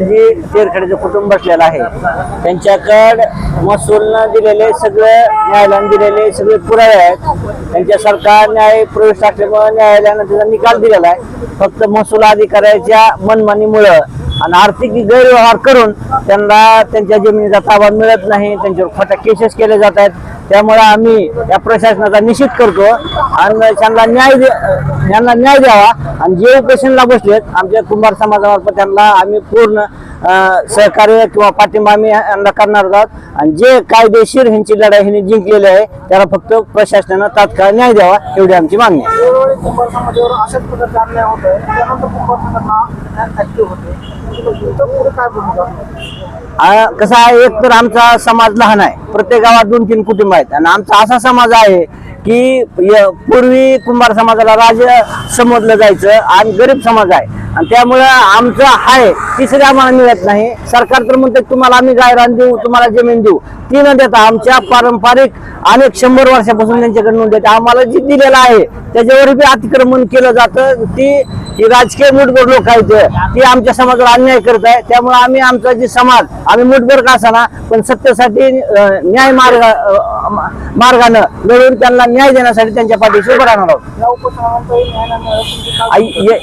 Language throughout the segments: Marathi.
परिसरातील जे तेरखेड्याचं कुटुंब बसलेलं आहे त्यांच्याकडे महसूलनं दिलेले सगळे न्यायालयानं दिलेले सगळे पुरावे आहेत. त्यांच्यासारखा न्याय प्रवेश असल्यामुळे न्यायालयानं त्याचा निकाल दिलेला आहे. फक्त महसूल अधिकाऱ्याच्या मनमानीमुळं आणि आर्थिक गैरव्यवहार करून त्यांना त्यांच्या जमिनीचा ताबा मिळत नाही त्यांच्यावर खोट्या केसेस केले जात आहेत. त्यामुळे आम्ही या प्रशासनाचा निषेध करतो आणि त्यांना न्याय द्या यांना न्याय द्यावा. आणि जे उपोषणला बसलेत आमच्या कुंभार समाजामार्फत त्यांना आम्ही पूर्ण सहकार्य किंवा पाठिंबा आम्ही यांना करणार आहोत. आणि जे कायदेशीर ह्यांची लढाई ह्यांनी जिंकलेली आहे त्याला फक्त प्रशासनानं तात्काळ न्याय द्यावा एवढी आमची मागणी आहे. कसं आहे एक तर आमचा समाज लहान आहे. प्रत्येक गावात दोन तीन कुटुंब आहेत. आणि आमचा असा समाज आहे की य- पूर्वी कुंभार समाजाला राज समजलं जायचं आणि गरीब समाज आहे. आणि त्यामुळं आमचं आहे तिसरी आम्हाला मिळत नाही. सरकार तर म्हणते तुम्हाला आम्ही गायरान देऊ तुम्हाला जमीन देऊ. ती न देता आमच्या पारंपरिक अनेक शंभर वर्षापासून त्यांच्याकडे नोंद देते आम्हाला जी दिलेलं आहे त्याच्यावर बी अतिक्रमण केलं जातं. ती ही राजकीय मुठभर लोक आहेत ती. आमच्या समाजाला अन्याय करत आहे. त्यामुळे आम्ही आमचा जे समाज आम्ही मुठभर का असाना पण सत्तेसाठी अं, न्याय मार्ग मार्गानं लढून त्यांना न्याय देण्यासाठी त्यांच्या पाठीशी उभं राहणार आहोत.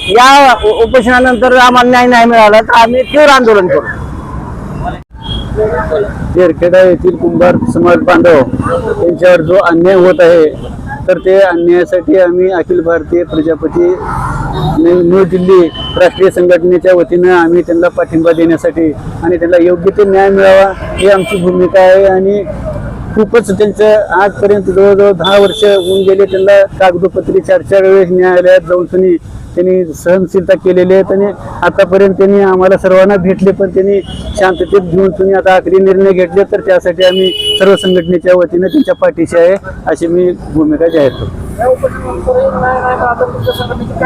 या उपोषणानंतर आम्हाला न्याय नाही मिळाला तर आम्ही तीव्र आंदोलन करू. तेरखेडा येथील कुंभार समाज बांधव यांच्यावर जो अन्याय होत आहे तर ते अन्यायासाठी आम्ही अखिल भारतीय प्रजापती न्यू न्यू दिल्ली राष्ट्रीय संघटनेच्या वतीनं आम्ही त्यांना पाठिंबा देण्यासाठी आणि त्यांना योग्य ते न्याय मिळावा ही आमची भूमिका आहे आणि खूपच त्यांचं आजपर्यंत जवळजवळ दहा वर्ष होऊन गेले त्यांना कागदोपत्री चार चार वेळेस न्यायालयात जाऊन त्यांनी त्यांनी सहनशीलता केलेली आहे. आणि आतापर्यंत त्यांनी आम्हाला सर्वांना भेटले पण त्यांनी शांततेत घेऊन तुम्ही आता आखरी निर्णय घेतले तर त्यासाठी आम्ही सर्व संघटनेच्या वतीने त्यांच्या पाठीशी आहे अशी मी भूमिका जाहीर करतो.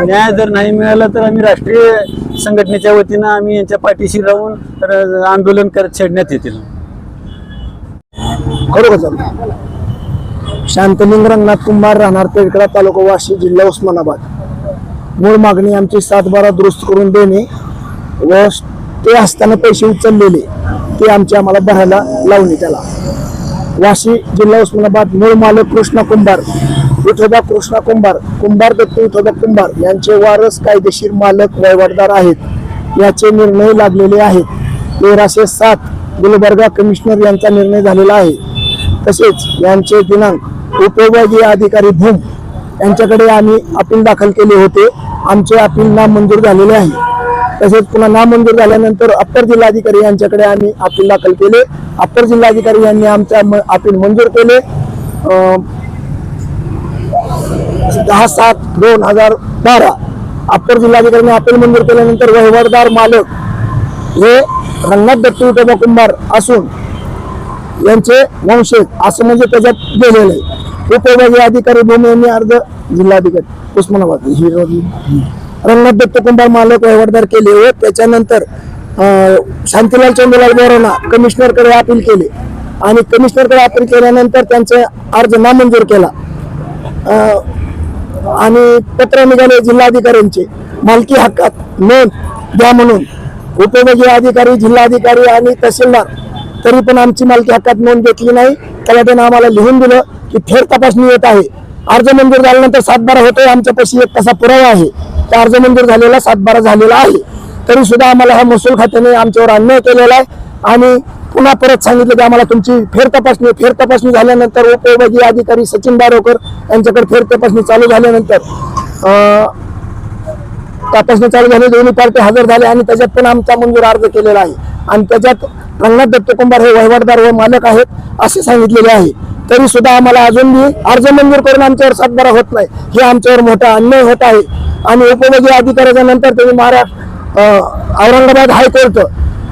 न्याय जर नाही मिळाला तर आम्ही राष्ट्रीय संघटनेच्या वतीनं आम्ही यांच्या पाठीशी राहून तर आंदोलन करत छेडण्यात येतील. खरोखर शांतलिंग रंगनाथ कुंभार राहणार तेरकडा तालुका वाशी जिल्हा उस्मानाबाद. मूळ मागणी आमची सात बारा दुरुस्त करून देणे व ते असताना पैसे उचललेले ते आमचे आम्हाला भरायला लावणे त्याला. वाशी जिल्हा उस्मानाबाद मूळ मालक कृष्णा कुंभार विठोबा कृष्णा कुंभार कुंभार दत्त विठोबा कुंभार यांचे वारस कायदेशीर मालक वयवाटदार आहेत. याचे निर्णय लागलेले आहेत. तेराशे सात गुलबर्गा कमिशनर यांचा निर्णय झालेला आहे. तसेच यांचे दिनांक उपविभागीय अधिकारी भूम यांच्याकडे आम्ही अपील दाखल केले होते. आमचे अपील नामंजूर झालेले आहे. तसेच पुन्हा नामंजूर झाल्यानंतर अप्पर जिल्हाधिकारी यांच्याकडे आम्ही अपील दाखल केले. अप्पर जिल्हाधिकारी यांनी आमच्या अपील मंजूर केले. दहा सात दोन हजार बारा. अप्पर जिल्हाधिकाऱ्यांनी अपील मंजूर केल्यानंतर वहिवाटदार मालक हे रंगनाथ दत्त विठोबा कुंभार असून यांचे वंशज असं म्हणजे त्याच्यात गेलेलं. आहे उपविभागीय अधिकारी भूमी यांनी अर्ज जिल्हाधिकारी उस्मानाबाद ही रंगनाथ दत्त कुंभार मालक वहिवाटदार केले व त्याच्यानंतर शांतीलाल चंद्रलाल बोरांना कमिशनरकडे अपील केले. आणि कमिशनरकडे अपील केल्यानंतर त्यांचा अर्ज नामंजूर केला. आणि पत्र निघाले जिल्हाधिकाऱ्यांचे. मालकी हक्कात नोंद द्या म्हणून उपविभागीय अधिकारी जिल्हाधिकारी आणि तहसीलदार तरी पण आमची मालकी हक्कात नोंद घेतली नाही. त्याला आम्हाला लिहून दिलं की फेर तपासणी येत आहे. अर्ज मंजूर झाल्यानंतर सातबारा होतोय. आमच्यापाशी एक तसा पुरावा आहे. अर्ज मंजूर झालेला सातबारा झालेला आहे. तरी सुद्धा आम्हाला हा महसूल खात्याने आमच्यावर अन्याय केलेला आहे. आणि पुन्हा परत सांगितलं की आम्हाला तुमची फेर तपासणी फेर तपासणी झाल्यानंतर उपविभागीय अधिकारी सचिन बारोकर यांच्याकडे फेर तपासणी चालू झाल्यानंतर तपासणी चालू झाली. दोन्ही पार्टी हजर झाले आणि त्याच्यात पण आमचा मंजूर अर्ज केलेला आहे. आणि त्याच्यात रंगनाथ दत्तकुंभार हे वहिवाटदार व मालक आहेत असे सांगितलेले आहे. तरी सुद्धा आम्हाला अजूनही अर्ज मंजूर करून आमच्यावर सातबारा होत नाही. हे आमच्यावर मोठा अन्याय होत आहे. आणि उपविभागीय अधिकाऱ्याच्या नंतर त्यांनी महाराष्ट्र औरंगाबाद हायकोर्ट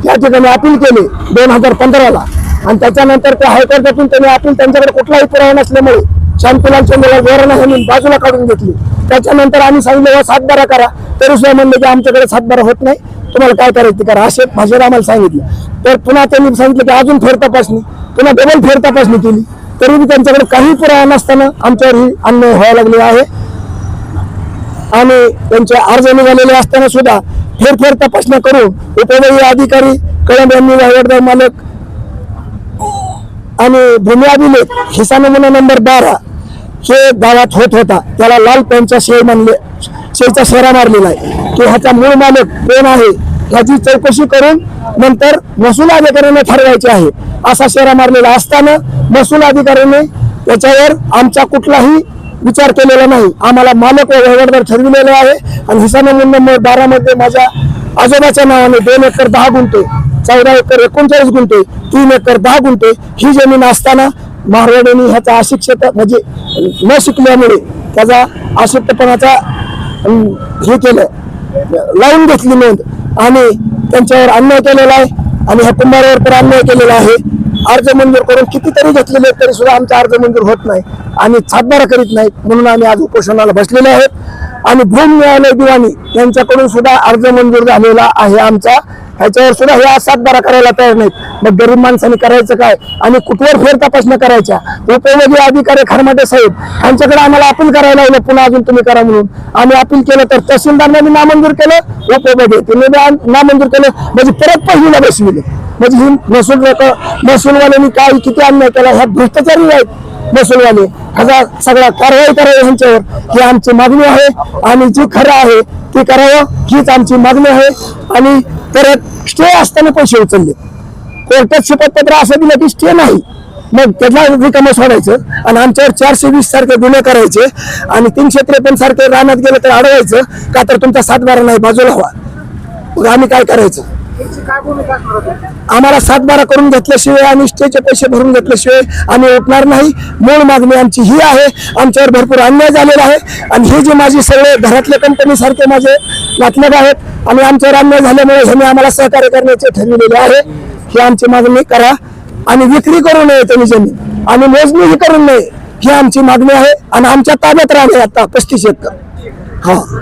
या ठिकाणी अपील केले दोन हजार पंधराला. आणि त्याच्यानंतर त्या हायकोर्टातून त्यांनी अपील त्यांच्याकडे कुठलाही पुरावा नसल्यामुळे शांतीलाल चंद्रलाल गोराना यांनी बाजूला काढून घेतली. त्याच्यानंतर आम्ही सांगितलं "बुवा सातबारा करा. तरी सुद्धा म्हणलं की आमच्याकडे सातबारा होत नाही. तुम्हाला काय करायचं करा. असे भाषेला आम्हाला सांगितलं. तर पुन्हा त्यांनी सांगितलं की अजून फेर तपासणी. पुन्हा डबल फेर तपासणी केली. तरी बी त्यांच्याकडे काही पुरावा नसताना आमच्यावर ही अन्याय व्हायला लागले आहे. आणि त्यांचे अर्ज निघालेले असताना सुद्धा फेरफेर तपासण्या करून उपविभागीय अधिकारी कळंब यांनी वहिवाटदार मालक आणि भूमी अभिलेख हिसा नमुना नंबर बारा हे गावात होत होता त्याला लाल पेनच्या शेळ मानले शेळचा शेरा मारलेला आहे. की ह्याचा मूळ मालक कोण आहे ह्याची चौकशी करून नंतर महसूल अधिकाऱ्यांना ठरवायचे आहे. असा शेरा मारलेला असताना महसूल अधिकाऱ्याने त्याच्यावर आमचा कुठलाही विचार केलेला नाही. आम्हाला मालक व वहिवाटदार आहे आणि हिस्सा नमुना नंबर बारामध्ये माझ्या आजोबाच्या नावाने दोन एकर दहा गुंठे चौदा एकर एकोणचाळीस गुंठे तीन एकर दहा गुंठे ही जमीन असताना मारवाड्यांनी ह्याचा अशिक्षित म्हणजे न शिकल्यामुळे त्याचा अशिक्षितपणाचा हे केलं. लावून घेतली नोंद आणि त्यांच्यावर अन्याय केलेला आहे. आणि ह्या कुंभारावर पण अन्याय केलेला आहे. अर्ज मंजूर करून कितीतरी घेतलेले तरी सुद्धा आमचा अर्ज मंजूर होत नाही. आणि सातबारा करीत नाहीत म्हणून आम्ही आज उपोषणाला बसलेले आहेत. आणि भूम न्यायालय दिवाणी यांच्याकडून सुद्धा अर्ज मंजूर झालेला आहे आमचा. ह्याच्यावर सुद्धा हे आज सातबारा करायला तयार नाहीत. मग गरीब माणसांनी करायचं काय? आणि कुठवर फेर तपासण्या करायच्या? उपयोगी अधिकारी खरमाटे साहेब यांच्याकडे आम्हाला अपील करायला लावलं पुन्हा अजून तुम्ही करा म्हणून. आम्ही अपील केलं तर तहसीलदारांनी नामंजूर केलं उपयोगी त्यांनी नामंजूर केलं म्हणजे परत पहिलीला बसविले. म्हणजे ही महसूल लोक महसूलवाल्यांनी काय किती अन्याय केला? ह्या भ्रष्टाचारी आहेत. महसूलवाले ह्याचा सगळा कारवाई करावी ह्यांच्यावर. ही आमची मागणी आहे. आणि जी खरं आहे ती करावं. हीच आमची मागणी आहे. आणि परत स्टे असताना पैसे उचलले. कोर्टात शपथपत्र असं दिलं की स्टे नाही. मग त्याला रिकामं सोडायचं. आणि आमच्यावर चारशे वीस सारखे गुन्हे करायचे. आणि तीनशे त्रेपन्न सारखे रानात गेलं तर अडवायचं. का तर तुमचा सातबारा नाही बाजूला हवा मग आम्ही काय करायचं? आम्हाला सातबारा करून घेतल्याशिवाय आणि स्टेचे पैसे भरून घेतल्याशिवाय आम्ही उठणार नाही. मूळ मागणी आमची ही आहे. आमच्यावर भरपूर अन्याय झालेला आहे. आणि हे जे माझे सगळे घरातले कंपनीसारखे माझे नातलग आहेत आणि आमच्यावर अन्याय झाल्यामुळे ह्यांनी आम्हाला सहकार्य करण्याचे ठरविलेले आहे. ही आमची मागणी करा. आणि विक्री करू नये त्यांनी जमीन. आणि मोजणीही करू नये. ही आमची मागणी आहे. आणि आमच्या ताब्यात राहणे आता पस्तीस एकर. हा.